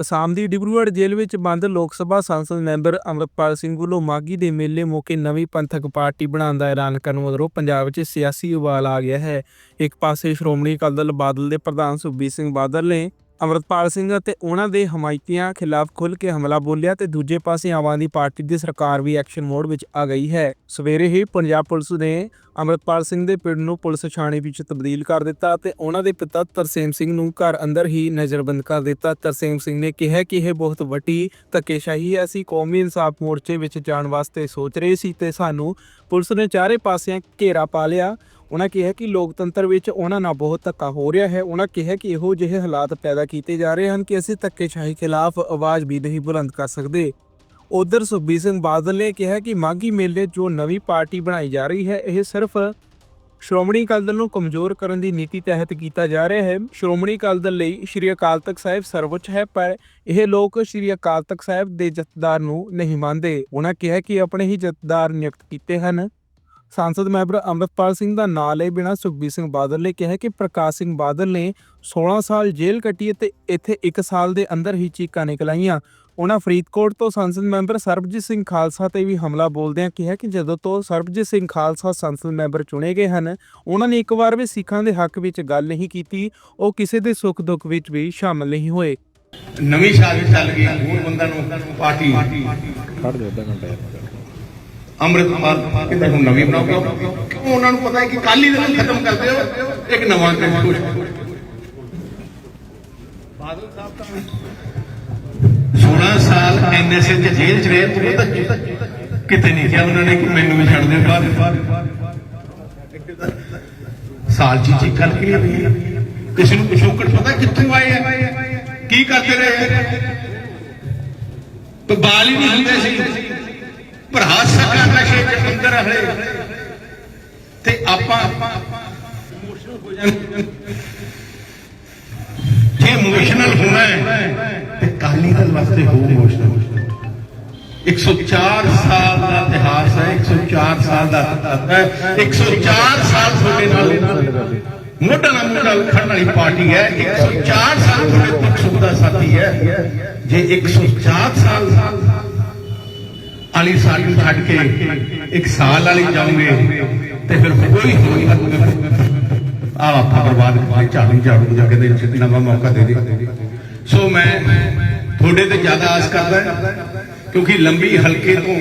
ਅਸਾਮ ਦੀ ਡਿਬਰੂਗੜ੍ਹ ਜੇਲ੍ਹ ਵਿੱਚ ਬੰਦ ਲੋਕ ਸਭਾ ਸੰਸਦ ਮੈਂਬਰ ਅੰਮ੍ਰਿਤਪਾਲ ਸਿੰਘ ਵੱਲੋਂ ਮਾਗੀ ਦੇ ਮੇਲੇ ਮੌਕੇ ਨਵੀਂ ਪੰਥਕ ਪਾਰਟੀ ਬਣਾਉਣ ਦਾ ਐਲਾਨ ਕਰਨ ਮਗਰੋਂ ਪੰਜਾਬ ਵਿੱਚ ਸਿਆਸੀ ਉਬਾਲ ਆ ਗਿਆ ਹੈ। ਇੱਕ ਪਾਸੇ ਸ਼੍ਰੋਮਣੀ ਅਕਾਲੀ ਦਲ ਬਾਦਲ ਦੇ ਪ੍ਰਧਾਨ ਸੁਖਬੀਰ ਸਿੰਘ ਬਾਦਲ ਨੇ ਅੰਮ੍ਰਿਤਪਾਲ ਸਿੰਘ ਅਤੇ ਉਹਨਾਂ ਦੇ ਹਮਾਇਤੀਆਂ ਖਿਲਾਫ ਖੁੱਲ੍ਹ ਕੇ ਹਮਲਾ ਬੋਲਿਆ ਤੇ ਦੂਜੇ ਪਾਸੇ ਆਮ ਆਦਮੀ ਪਾਰਟੀ ਦੀ ਸਰਕਾਰ ਵੀ ਐਕਸ਼ਨ ਮੋਡ ਵਿੱਚ ਆ ਗਈ ਹੈ। ਸਵੇਰੇ ਹੀ ਪੰਜਾਬ ਪੁਲਿਸ ਨੇ ਅੰਮ੍ਰਿਤਪਾਲ ਸਿੰਘ ਦੇ ਪਿੰਡ ਨੂੰ ਪੁਲਿਸ ਛਾਣੇ ਵਿੱਚ ਤਬਦੀਲ ਕਰ ਦਿੱਤਾ ਤੇ ਉਹਨਾਂ ਦੇ ਪਿਤਾ ਤਰਸੇਮ ਸਿੰਘ ਨੂੰ ਘਰ ਅੰਦਰ ਹੀ ਨਜ਼ਰਬੰਦ ਕਰ ਦਿੱਤਾ। ਤਰਸੇਮ ਸਿੰਘ ਨੇ ਕਿਹਾ ਕਿ ਇਹ ਬਹੁਤ ਵੱਡੀ ਧੱਕੇਸ਼ਾਹੀ ਹੈ, ਅਸੀਂ ਕੌਮੀ ਇਨਸਾਫ ਮੋਰਚੇ ਵਿੱਚ ਜਾਣ ਵਾਸਤੇ ਸੋਚ ਰਹੇ ਸੀ ਤੇ ਸਾਨੂੰ ਪੁਲਿਸ ਨੇ ਚਾਰੇ ਪਾਸਿਆਂ ਘੇਰਾ ਪਾ ਲਿਆ। ਉਹਨਾਂ ਕਿਹਾ ਕਿ ਲੋਕਤੰਤਰ ਵਿੱਚ ਉਹਨਾਂ ਨਾਲ ਬਹੁਤ ਧੱਕਾ ਹੋ ਰਿਹਾ ਹੈ। ਉਹਨਾਂ ਕਿਹਾ ਕਿ ਇਹੋ ਜਿਹੇ ਹਾਲਾਤ ਪੈਦਾ ਕੀਤੇ ਜਾ ਰਹੇ ਹਨ ਕਿ ਅਸੀਂ ਧੱਕੇਸ਼ਾਹੀ ਖਿਲਾਫ ਆਵਾਜ਼ ਵੀ ਨਹੀਂ ਬੁਲੰਦ ਕਰ ਸਕਦੇ। ਉਧਰ ਸੁਖਬੀਰ ਸਿੰਘ ਬਾਦਲ ਨੇ ਕਿਹਾ ਕਿ ਮਾਗੀ ਮੇਲੇ ਜੋ ਨਵੀਂ ਪਾਰਟੀ ਬਣਾਈ ਜਾ ਰਹੀ ਹੈ, ਇਹ ਸਿਰਫ ਸ਼੍ਰੋਮਣੀ ਅਕਾਲੀ ਦਲ ਨੂੰ ਕਮਜ਼ੋਰ ਕਰਨ ਦੀ ਨੀਤੀ ਤਹਿਤ ਕੀਤਾ ਜਾ ਰਿਹਾ ਹੈ। ਸ਼੍ਰੋਮਣੀ ਅਕਾਲੀ ਦਲ ਲਈ ਸ਼੍ਰੀ ਅਕਾਲ ਤਖਤ ਸਾਹਿਬ ਸਰਵਉੱਚ ਹੈ, ਪਰ ਇਹ ਲੋਕ ਸ਼੍ਰੀ ਅਕਾਲ ਤਖਤ ਸਾਹਿਬ ਦੇ ਜਥੇਦਾਰ ਨੂੰ ਨਹੀਂ ਮੰਨਦੇ। ਉਹਨਾਂ ਕਿਹਾ ਕਿ ਆਪਣੇ ਹੀ ਜਥੇਦਾਰ ਨਿਯੁਕਤ ਕੀਤੇ ਹਨ। ਸੰਸਦ ਮੈਂਬਰ ਅੰਮ੍ਰਿਤਪਾਲ ਸਿੰਘ ਦਾ ਨਾਂ ਲਏ ਬਿਨਾਂ ਸੁਖਬੀਰ ਸਿੰਘ ਬਾਦਲ ਨੇ ਕਿਹਾ ਕਿ ਪ੍ਰਕਾਸ਼ ਸਿੰਘ ਬਾਦਲ ਨੇ 16 ਸਾਲ ਜੇਲ੍ਹ ਕੱਟੀ ਅਤੇ ਇੱਥੇ 1 ਸਾਲ ਦੇ ਅੰਦਰ ਹੀ ਚੀਕਾਂ ਨਿਕਲਾਈਆਂ ਉਹਨਾਂ ਫਰੀਦਕੋਟ ਤੋਂ ਸੰਸਦ ਮੈਂਬਰ ਸਰਬਜੀਤ ਸਿੰਘ ਖਾਲਸਾ ਤੇ ਵੀ ਹਮਲਾ ਬੋਲਦਿਆਂ ਕਿਹਾ ਕਿ ਜਦੋਂ ਤੋਂ ਸਰਬਜੀਤ ਸਿੰਘ ਖਾਲਸਾ ਸੰਸਦ ਮੈਂਬਰ ਚੁਣੇ ਗਏ ਹਨ ਉਹਨਾਂ ਨੇ ਇੱਕ ਵਾਰ ਵੀ ਸਿੱਖਾਂ ਦੇ ਹੱਕ ਵਿੱਚ ਗੱਲ ਨਹੀਂ ਕੀਤੀ ਉਹ ਕਿਸੇ ਦੇ ਸੁੱਖ ਦੁੱਖ ਵਿੱਚ ਵੀ ਸ਼ਾਮਲ ਨਹੀਂ ਹੋਏ ਨਵੀਂ ਸ਼ਾਦੀ ਚੱਲ ਗਈ ਹੋਰ ਬੰਦਾ ਨੂੰ ਪਾਰਟੀ ਖੜ ਜਾ ਅੱਧਾ ਘੰਟਾ। ਯਾਰ ਅੰਮ੍ਰਿਤਪਾਲ ਕਿਤੇ ਹੁਣ ਨਵੀਂ ਬਣਾਓ ਕਿਉਂ ਉਹਨਾਂ ਨੂੰ ਪਤਾ ਹੈ ਕਿ ਕੱਲ ਹੀ ਦਿਨ ਖਤਮ ਕਰ ਦਿਓ ਇੱਕ ਨਵਾਂ ਕੰਮ ਬਾਦਲ ਸਾਹਿਬ ਤਾਂ 16 ਸਾਲ ਐਨਐਸਏ ਚ ਜੇਲ੍ਹ ਚ ਰਹੇ ਉਹ ਤਾਂ ਕਿਤੇ ਨਹੀਂ ਕਿਹਾ ਉਹਨਾਂ ਨੇ ਕਿ ਮੈਨੂੰ ਵੀ ਛੱਡ ਦਿਓ ਬਾਹਰ। ਸਾਲ ਚ ਚੀਕਾਂ ਨਿਕਲੀਆਂ ਕਿਸੇ ਨੂੰ ਪਿਛੋਕੜ ਪਤਾ ਕਿੱਥੋਂ ਆਏ ਆ? ਕੀ ਕਰਦੇ ਰਹੇ? ਤੇ ਬਾਲ ਹੀ ਨਹੀਂ ਹੁੰਦੇ ਸੀ। ਭਰਾ ਨਸ਼ੇ ਦੇ ਅੰਦਰ ਹਲੇ ਤੇ ਆਪਾਂ ਇਮੋਸ਼ਨਲ ਹੋ ਜਾਂਦੇ ਜੇ ਇਮੋਸ਼ਨਲ ਹੋਣਾ ਹੈ, ਤੇ ਕਾਲੀ ਦਲ ਵਾਸਤੇ ਹੋ ਇਮੋਸ਼ਨਲ। 104 ਸਾਲ ਦਾ ਇਤਿਹਾਸ ਹੈ 104 ਸਾਲ ਦਾ ਹੈ 104 ਸਾਲ ਤੁਹਾਡੇ ਨਾਲ ਮੋਢਾ ਨਾਲ ਮੋਢਾ ਖੜਨ ਵਾਲੀ ਪਾਰਟੀ ਹੈ 104 ਸਾਲ ਤੁਹਾਡੇ ਦੁੱਖ ਦਾ ਸਾਥੀ ਹੈ। ਜੇ 104 ਸਾਲ ਵਾਲੀ ਸਾਲ ਨੂੰ ਛੱਡ ਕੇ ਇੱਕ ਸਾਲ ਵਾਲੀ ਜਾਓਗੇ ਤੇ ਫਿਰ ਕੋਈ ਹੋਈ ਆ ਆਪਾਂ ਬਰਬਾਦ ਕਰਕੇ ਝਾੜੂ ਝਾੜੂ ਜਾ ਕੇ ਦੇ ਨਵਾਂ ਮੌਕਾ ਦੇ ਦੇ ਸੋ ਮੈਂ ਤੁਹਾਡੇ ਤੇ ਜ਼ਿਆਦਾ ਆਸ ਕਰਦਾ ਕਿਉਂਕਿ ਲੰਬੀ ਹਲਕੇ ਤੋਂ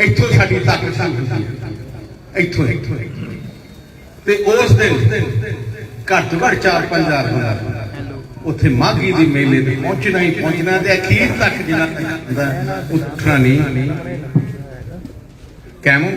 ਇੱਥੋਂ ਸਾਡੀ ਤਾਕਤ ਹੁੰਦੀ ਹੈ। ਇੱਥੋਂ ਇੱਥੋਂ ਤੇ ਉਸ ਦਿਨ ਘੱਟ ਤੋਂ ਘੱਟ 4-5000 ਹੁੰਦਾ ਉੱਥੇ ਮਾਘੀ ਦੀ ਮੇਲੇ ਤੇ ਪਹੁੰਚਣਾ ਹੀ ਪਹੁੰਚਣਾ ਤੇ ਅਖੀਰ ਤੱਕ ਜਿੰਨਾ ਉੱਠਣਾ ਨਹੀਂ। ਕੈਮੋ।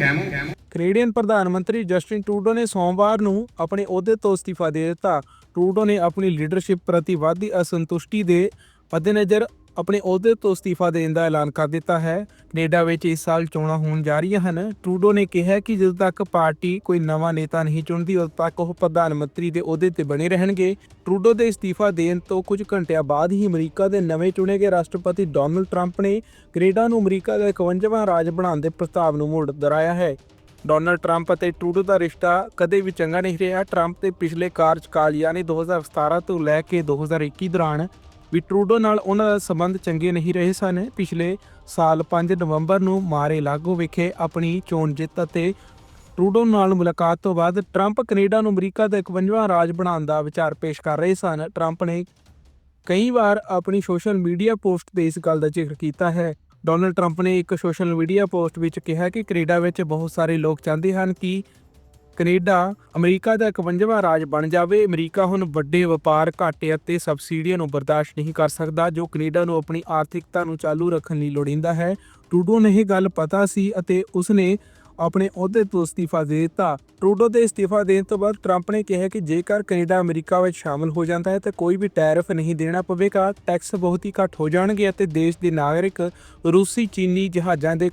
ਕੈਨੇਡੀਅਨ ਪ੍ਰਧਾਨ ਮੰਤਰੀ ਜਸਟਿਨ ਟਰੂਡੋ ਨੇ ਸੋਮਵਾਰ ਨੂੰ ਆਪਣੇ ਅਹੁਦੇ ਤੋਂ ਅਸਤੀਫਾ ਦੇ ਦਿੱਤਾ। ਟਰੂਡੋ ਨੇ ਆਪਣੀ ਲੀਡਰਸ਼ਿਪ ਪ੍ਰਤੀ ਵਧਦੀ ਅਸੰਤੁਸ਼ਟੀ ਦੇ ਮੱਦੇਨਜ਼ਰ ਆਪਣੇ ਅਹੁਦੇ ਤੋਂ ਅਸਤੀਫਾ ਦੇਣ ਦਾ ਐਲਾਨ ਕਰ ਦਿੱਤਾ ਹੈ। ਕੈਨੇਡਾ ਵਿੱਚ ਇਸ ਸਾਲ ਚੋਣਾਂ ਹੋਣ ਜਾ ਰਹੀਆਂ ਹਨ। ਟਰੂਡੋ ਨੇ ਕਿਹਾ ਕਿ ਜਦੋਂ ਤੱਕ ਪਾਰਟੀ ਕੋਈ ਨਵਾਂ ਨੇਤਾ ਨਹੀਂ ਚੁਣਦੀ, ਉਦੋਂ ਤੱਕ ਉਹ ਪ੍ਰਧਾਨ ਮੰਤਰੀ ਦੇ ਅਹੁਦੇ ਤੇ ਬਣੇ ਰਹਿਣਗੇ। ਟਰੂਡੋ ਦੇ ਅਸਤੀਫਾ ਦੇਣ ਤੋਂ ਕੁਝ ਘੰਟਿਆਂ ਬਾਅਦ ਹੀ ਅਮਰੀਕਾ ਦੇ ਨਵੇਂ ਚੁਣੇ ਗਏ ਰਾਸ਼ਟਰਪਤੀ ਡੋਨਲਡ ਟਰੰਪ ਨੇ ਕੈਨੇਡਾ ਨੂੰ ਅਮਰੀਕਾ ਦਾ 51ਵਾਂ ਰਾਜ ਬਣਾਉਣ ਦੇ ਪ੍ਰਸਤਾਵ ਨੂੰ ਮੁੜ ਦੁਹਰਾਇਆ ਹੈ। ਡੋਨਲਡ ਟਰੰਪ ਅਤੇ ਟਰੂਡੋ ਦਾ ਰਿਸ਼ਤਾ ਕਦੇ ਵੀ ਚੰਗਾ ਨਹੀਂ ਰਿਹਾ। ਟਰੰਪ ਦੇ ਪਿਛਲੇ ਕਾਰਜਕਾਲ ਯਾਨੀ 2017 ਤੋਂ ਲੈ ਕੇ 2021 ਦੌਰਾਨ ਵੀ ਟਰੂਡੋ ਨਾਲ ਉਹਨਾਂ ਦਾ ਸੰਬੰਧ ਚੰਗੇ ਨਹੀਂ ਰਹੇ ਸਨ। ਪਿਛਲੇ ਸਾਲ 5 ਨਵੰਬਰ ਨੂੰ ਮਾਰੇ ਲਾਗੋ ਵਿਖੇ ਆਪਣੀ ਚੋਣ ਜਿੱਤ ਅਤੇ ਟਰੂਡੋ ਨਾਲ ਮੁਲਾਕਾਤ ਤੋਂ ਬਾਅਦ ਟਰੰਪ ਕੈਨੇਡਾ ਨੂੰ ਅਮਰੀਕਾ ਦਾ 51ਵਾਂ ਰਾਜ ਬਣਾਉਣ ਦਾ ਵਿਚਾਰ ਪੇਸ਼ ਕਰ ਰਹੇ ਸਨ। ਟਰੰਪ ਨੇ ਕਈ ਵਾਰ ਆਪਣੀ ਸੋਸ਼ਲ ਮੀਡੀਆ ਪੋਸਟ ਤੇ ਇਸ ਗੱਲ ਦਾ ਜ਼ਿਕਰ ਕੀਤਾ ਹੈ। ਡੋਨਲਡ ਟਰੰਪ ਨੇ ਇੱਕ ਸੋਸ਼ਲ ਮੀਡੀਆ ਪੋਸਟ ਵਿੱਚ ਕਿਹਾ ਕਿ ਕੈਨੇਡਾ ਵਿੱਚ ਬਹੁਤ ਸਾਰੇ ਲੋਕ ਚਾਹੁੰਦੇ ਹਨ ਕਿ ਕੈਨੇਡਾ, ਅਮਰੀਕਾ ਦਾ 51ਵਾਂ ਰਾਜ ਬਣ ਜਾਵੇ। ਅਮਰੀਕਾ ਹੁਣ ਵੱਡੇ ਵਪਾਰ ਘਾਟੇ ਅਤੇ ਸਬਸਿਡੀਆਂ ਨੂੰ ਬਰਦਾਸ਼ਤ ਨਹੀਂ ਕਰ ਸਕਦਾ, ਜੋ ਕੈਨੇਡਾ ਨੂੰ ਆਪਣੀ ਆਰਥਿਕਤਾ ਨੂੰ ਚਾਲੂ ਰੱਖਣ ਲਈ ਲੋੜੀਂਦਾ ਹੈ। ਟਰੂਡੋ ਨੇ ਇਹ ਗੱਲ ਪਤਾ ਸੀ ਅਤੇ ਉਸਨੇ ਆਪਣੇ ਅਹੁਦੇ ਤੋਂ ਅਸਤੀਫਾ ਦੇ ਦਿੱਤਾ। ਟਰੂਡੋ ਦੇ ਅਸਤੀਫਾ ਦੇਣ ਤੋਂ ਬਾਅਦ ਟਰੰਪ ਨੇ ਕਿਹਾ ਕਿ ਜੇਕਰ ਕੈਨੇਡਾ ਅਮਰੀਕਾ ਵਿੱਚ ਸ਼ਾਮਲ ਹੋ ਜਾਂਦਾ ਹੈ ਤਾਂ ਕੋਈ ਵੀ ਟੈਰਿਫ ਨਹੀਂ ਦੇਣਾ ਪਵੇਗਾ। ਟੈਕਸ ਬਹੁਤ ਹੀ ਘੱਟ ਹੋ ਜਾਣਗੇ ਅਤੇ ਦੇਸ਼ ਦੇ ਨਾਗਰਿਕ ਰੂਸੀ, ਚੀਨੀ ਜਹਾਜ਼ਾਂ ਦੇ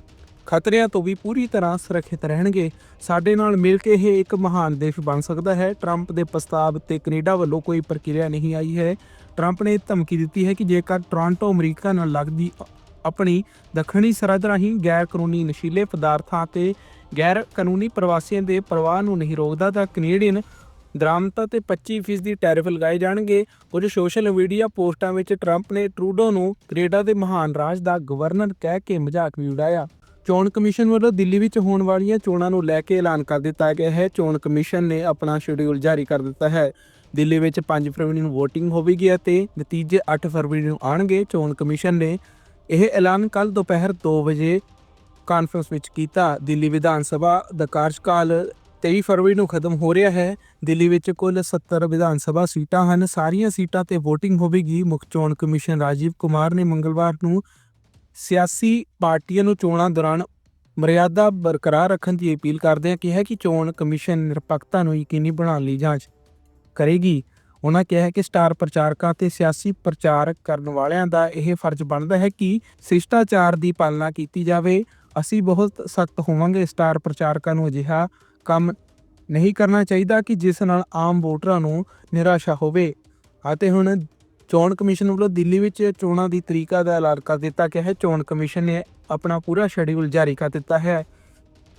ਖਤਰਿਆਂ ਤੋਂ ਵੀ ਪੂਰੀ ਤਰ੍ਹਾਂ ਸੁਰੱਖਿਅਤ ਰਹਿਣਗੇ। ਸਾਡੇ ਨਾਲ ਮਿਲ ਕੇ ਇਹ ਇੱਕ ਮਹਾਨ ਦੇਸ਼ ਬਣ ਸਕਦਾ ਹੈ। ਟਰੰਪ ਦੇ ਪ੍ਰਸਤਾਵ ਤੇ ਕੈਨੇਡਾ ਵੱਲੋਂ ਕੋਈ ਪ੍ਰਕਿਰਿਆ ਨਹੀਂ ਆਈ ਹੈ। ਟਰੰਪ ਨੇ ਧਮਕੀ ਦਿੱਤੀ ਹੈ ਕਿ ਜੇਕਰ ਟੋਰਾਂਟੋ ਅਮਰੀਕਾ ਨਾਲ ਲੱਗਦੀ ਆਪਣੀ ਦੱਖਣੀ ਸਰਹੱਦ ਰਾਹੀਂ ਗੈਰ ਕਾਨੂੰਨੀ ਨਸ਼ੀਲੇ ਪਦਾਰਥਾਂ ਤੇ ਗੈਰ ਕਾਨੂੰਨੀ ਪ੍ਰਵਾਸੀਆਂ ਦੇ ਪ੍ਰਵਾਹ ਨੂੰ ਨਹੀਂ ਰੋਕਦਾ, ਤਾਂ ਕੈਨੇਡੀਅਨ ਦਰਾਮਤਾ ਤੇ 25% ਦੀ ਟੈਰਿਫ ਲਗਾਏ ਜਾਣਗੇ। ਕੁਝ ਸੋਸ਼ਲ ਮੀਡੀਆ ਪੋਸਟਾਂ ਵਿੱਚ ਟਰੰਪ ਨੇ ਟਰੂਡੋ ਨੂੰ ਕੈਨੇਡਾ ਦੇ ਮਹਾਨ ਰਾਜ ਦਾ ਗਵਰਨਰ ਕਹਿ ਕੇ ਮਜ਼ਾਕ ਵੀ ਉਡਾਇਆ। ਚੋਣ ਕਮਿਸ਼ਨ ਵੱਲੋਂ ਦਿੱਲੀ ਵਿੱਚ ਹੋਣ ਵਾਲੀਆਂ ਚੋਣਾਂ ਨੂੰ ਲੈ ਕੇ ਐਲਾਨ ਕਰ ਦਿੱਤਾ ਗਿਆ ਹੈ। ਚੋਣ ਕਮਿਸ਼ਨ ਨੇ ਆਪਣਾ ਸ਼ਡਿਊਲ ਜਾਰੀ ਕਰ ਦਿੱਤਾ ਹੈ। ਦਿੱਲੀ ਵਿੱਚ 5 ਫਰਵਰੀ ਨੂੰ VOTING ਹੋਵੇਗੀ ਅਤੇ ਨਤੀਜੇ 8 ਫਰਵਰੀ ਨੂੰ ਆਣਗੇ ਚੋਣ ਕਮਿਸ਼ਨ ਨੇ ਇਹ ਐਲਾਨ ਕੱਲ ਦੁਪਹਿਰ 2 ਵਜੇ ਕਾਨਫਰੰਸ ਵਿੱਚ ਕੀਤਾ। ਦਿੱਲੀ ਵਿਧਾਨ ਸਭਾ ਦਾ ਕਾਰਜਕਾਲ 23 ਫਰਵਰੀ ਨੂੰ ਖਤਮ ਹੋ ਰਿਹਾ ਹੈ। ਦਿੱਲੀ ਵਿੱਚ ਕੁੱਲ 70 ਵਿਧਾਨ ਸਭਾ ਸੀਟਾਂ ਹਨ। ਸਾਰੀਆਂ ਸੀਟਾਂ ਤੇ VOTING ਹੋਵੇਗੀ। ਮੁੱਖ ਚੋਣ ਕਮਿਸ਼ਨ ਰਾਜੀਵ ਕੁਮਾਰ ਨੇ ਮੰਗਲਵਾਰ ਨੂੰ ਸਿਆਸੀ ਪਾਰਟੀਆਂ ਨੂੰ ਚੋਣਾਂ ਦੌਰਾਨ ਮਰਿਆਦਾ ਬਰਕਰਾਰ ਰੱਖਣ ਦੀ ਅਪੀਲ ਕਰਦਿਆਂ ਕਿਹਾ ਕਿ ਚੋਣ ਕਮਿਸ਼ਨ ਨਿਰਪੱਖਤਾ ਨੂੰ ਯਕੀਨੀ ਬਣਾਉਣ ਲਈ ਜਾਂਚ ਕਰੇਗੀ। ਉਹਨਾਂ ਕਿਹਾ ਕਿ ਸਟਾਰ ਪ੍ਰਚਾਰਕਾਂ ਤੇ ਸਿਆਸੀ ਪ੍ਰਚਾਰ ਕਰਨ ਵਾਲਿਆਂ ਦਾ ਇਹ ਫਰਜ਼ ਬਣਦਾ ਹੈ ਕਿ ਸਿਸ਼ਟਾਚਾਰ ਦੀ ਪਾਲਣਾ ਕੀਤੀ ਜਾਵੇ। ਅਸੀਂ ਬਹੁਤ ਸਖਤ ਹੋਵਾਂਗੇ, ਸਟਾਰ ਪ੍ਰਚਾਰਕਾਂ ਨੂੰ ਅਜਿਹਾ ਕੰਮ ਨਹੀਂ ਕਰਨਾ ਚਾਹੀਦਾ ਕਿ ਜਿਸ ਨਾਲ ਆਮ ਵੋਟਰਾਂ ਨੂੰ ਨਿਰਾਸ਼ਾ ਹੋਵੇ। ਅਤੇ ਹੁਣ ਚੋਣ ਕਮਿਸ਼ਨ ਵੱਲੋਂ ਦਿੱਲੀ ਵਿੱਚ ਚੋਣਾਂ ਦੀ ਤਰੀਕਾ ਦਾ ਐਲਾਨ ਕਰ ਦਿੱਤਾ ਗਿਆ ਹੈ। ਚੋਣ ਕਮਿਸ਼ਨ ਨੇ ਆਪਣਾ ਪੂਰਾ ਸ਼ੈਡਿਊਲ ਜਾਰੀ ਕਰ ਦਿੱਤਾ ਹੈ।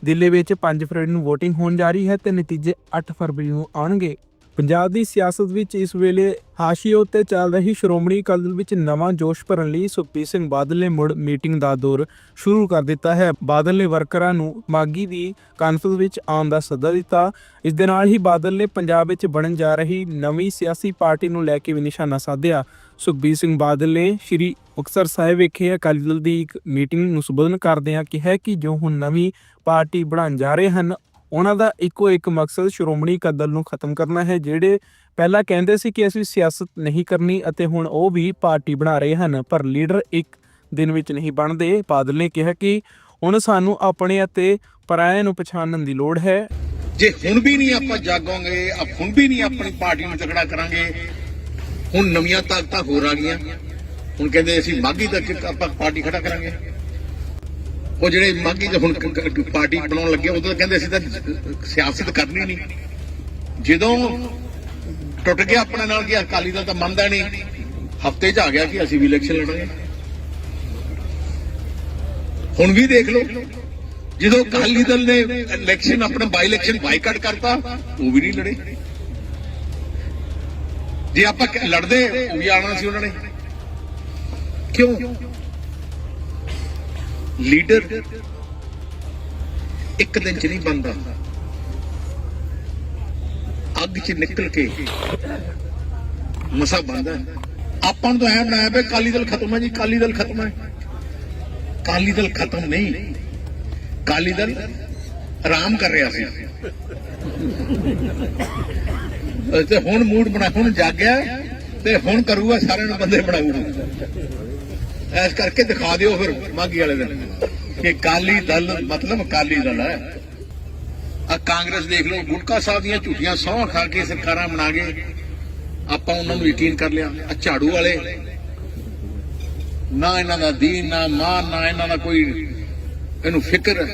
ਦਿੱਲੀ ਵਿੱਚ 5 ਫਰਵਰੀ ਨੂੰ VOTING ਹੋਣ ਜਾ ਰਹੀ ਹੈ ਤੇ ਨਤੀਜੇ 8 ਫਰਵਰੀ ਨੂੰ ਆਉਣਗੇ। ਪੰਜਾਬ ਦੀ ਸਿਆਸਤ ਵਿੱਚ ਇਸ ਵੇਲੇ ਹਾਸ਼ੀਏ ਉੱਤੇ ਚੱਲ ਰਹੀ ਸ਼੍ਰੋਮਣੀ ਅਕਾਲੀ ਦਲ ਵਿੱਚ ਨਵਾਂ ਜੋਸ਼ ਭਰਨ ਲਈ ਸੁਖਬੀਰ ਸਿੰਘ ਬਾਦਲ ਨੇ ਮੁੜ ਮੀਟਿੰਗ ਦਾ ਦੌਰ ਸ਼ੁਰੂ ਕਰ ਦਿੱਤਾ ਹੈ। ਬਾਦਲ ਨੇ ਵਰਕਰਾਂ ਨੂੰ ਮਾਗੀ ਦੀ ਕਾਨਫਰੰਸ ਵਿੱਚ ਆਉਣ ਦਾ ਸੱਦਾ ਦਿੱਤਾ। ਇਸ ਦੇ ਨਾਲ ਹੀ ਬਾਦਲ ਨੇ ਪੰਜਾਬ ਵਿੱਚ ਬਣਨ ਜਾ ਰਹੀ ਨਵੀਂ ਸਿਆਸੀ ਪਾਰਟੀ ਨੂੰ ਲੈ ਕੇ ਵੀ ਨਿਸ਼ਾਨਾ ਸਾਧਿਆ। ਸੁਖਬੀਰ ਸਿੰਘ ਬਾਦਲ ਨੇ ਸ਼੍ਰੀ ਮੁਕਤਸਰ ਸਾਹਿਬ ਵਿਖੇ ਅਕਾਲੀ ਦਲ ਦੀ ਇੱਕ ਮੀਟਿੰਗ ਨੂੰ ਸੰਬੋਧਨ ਕਰਦਿਆਂ ਕਿਹਾ ਕਿ ਜੋ ਹੁਣ ਨਵੀਂ ਪਾਰਟੀ ਬਣਾਉਣ ਜਾ ਰਹੇ ਹਨ ਉਹਨਾਂ ਦਾ ਇੱਕੋ ਇੱਕ ਮਕਸਦ ਸ਼੍ਰੋਮਣੀ ਅਕਾਲੀ ਨੂੰ ਖਤਮ ਕਰਨਾ ਹੈ, ਜਿਹੜੇ ਪਹਿਲਾਂ ਕਹਿੰਦੇ ਸੀ ਕਿ ਅਸੀਂ ਸਿਆਸਤ ਨਹੀਂ ਕਰਨੀ ਅਤੇ ਹੁਣ ਉਹ ਵੀ ਪਾਰਟੀ ਬਣਾ ਰਹੇ ਹਨ, ਪਰ ਲੀਡਰ ਇੱਕ ਦਿਨ ਵਿੱਚ ਨਹੀਂ ਬਣਦੇ। ਬਾਦਲ ਨੇ ਕਿਹਾ ਕਿ ਹੁਣ ਸਾਨੂੰ ਆਪਣੇ ਅਤੇ ਪਰਾਏ ਨੂੰ ਪਛਾਣਨ ਦੀ ਲੋੜ ਹੈ। ਜੇ ਹੁਣ ਵੀ ਨਹੀਂ ਆਪਾਂ ਜਾਗਾਂਗੇ ਹੁਣ ਵੀ ਨਹੀਂ ਆਪਣੀ ਪਾਰਟੀ ਨੂੰ ਤਕੜਾ ਕਰਾਂਗੇ, ਹੁਣ ਨਵੀਆਂ ਤਾਕਤਾਂ ਹੋਰ ਆ ਗਈਆਂ। ਹੁਣ ਕਹਿੰਦੇ ਅਸੀਂ ਮਾਗੀ ਤੱਕ ਆਪਾਂ ਪਾਰਟੀ ਖੜਾ ਕਰਾਂਗੇ। ਉਹ ਜਿਹੜੇ ਮਾਗੀ ਦੇ ਹੁਣ ਪਾਰਟੀ ਬਣਾਉਣ ਲੱਗੇ ਉਦੋਂ ਤਾਂ ਕਹਿੰਦੇ ਅਸੀਂ ਤਾਂ ਸਿਆਸਤ ਕਰਨੀ ਨਹੀਂ। ਜਦੋਂ ਟੁੱਟ ਗਿਆ ਆਪਣੇ ਨਾਲ ਕਿ ਅਕਾਲੀ ਦਲ ਤਾਂ ਮੰਨਦਾ ਨਹੀਂ, ਹਫ਼ਤੇ 'ਚ ਆ ਗਿਆ ਕਿ ਅਸੀਂ ਵੀ ਇਲੈਕਸ਼ਨ ਲੜਾਂਗੇ। ਹੁਣ ਵੀ ਦੇਖ ਲਓ, ਜਦੋਂ ਅਕਾਲੀ ਦਲ ਨੇ ਇਲੈਕਸ਼ਨ ਆਪਣਾ ਬਾਈ ਇਲੈਕਸ਼ਨ ਬਾਈਕਾਟ ਕਰਤਾ, ਉਹ ਵੀ ਨਹੀਂ ਲੜੇ। ਜੇ ਆਪਾਂ ਲੜਦੇ, ਉਹ ਵੀ ਆਣਾ ਸੀ ਉਹਨਾਂ ਨੇ। ਕਿਉਂ? ਲੀਡਰ ਇੱਕ ਦਿਨ ਚ ਨਹੀਂ ਬਣਦਾ। ਅੱਗ ਚ ਨਿਕਲ ਕੇ ਮਸਾ ਬਣਦਾ। ਆਪਾਂ ਨੂੰ ਤਾਂ ਐ ਬਣਾਇਆ ਪਿਆ ਕਾਲੀ ਦਲ ਖਤਮ ਹੈ ਜੀ ਕਾਲੀ ਦਲ ਖਤਮ ਹੈ। ਕਾਲੀ ਦਲ ਖਤਮ ਨਹੀਂ। ਕਾਲੀ ਦਲ ਆਰਾਮ ਕਰ ਰਿਹਾ ਸੀ। ਤੇ ਹੁਣ ਮੂਡ ਬਣਾ, ਹੁਣ ਜਾਗਿਆ ਤੇ ਹੁਣ ਕਰੂਗਾ, ਸਾਰਿਆਂ ਨੂੰ ਬੰਦੇ ਬਣਾਊਗਾ। ਐਸ ਕਰਕੇ ਦਿਖਾ ਦਿਓ ਫਿਰ ਮਾਗੀ ਵਾਲੇ ਦਿਨ ਕਿ ਕਾਲੀ ਦਲ ਮਤਲਬ ਕਾਲੀ ਦਲ ਹੈ। ਆ ਕਾਂਗਰਸ ਦੇਖ ਲਓ ਗੁਟਕਾ ਸਾਹਿਬ ਦੀਆਂ ਝੂਠੀਆਂ ਸਹੁੰ ਖਾ ਕੇ ਸਰਕਾਰਾਂ ਬਣਾ ਗਏ ਆਪਾਂ ਉਹਨਾਂ ਨੂੰ ਯਕੀਨ ਕਰ ਲਿਆ। ਆ ਝਾੜੂ ਵਾਲੇ, ਨਾ ਇਹਨਾਂ ਦਾ ਦੀਨ, ਨਾ ਮਾਨ, ਨਾ ਇਹਨਾਂ ਦਾ ਕੋਈ ਇਹਨੂੰ ਫਿਕਰ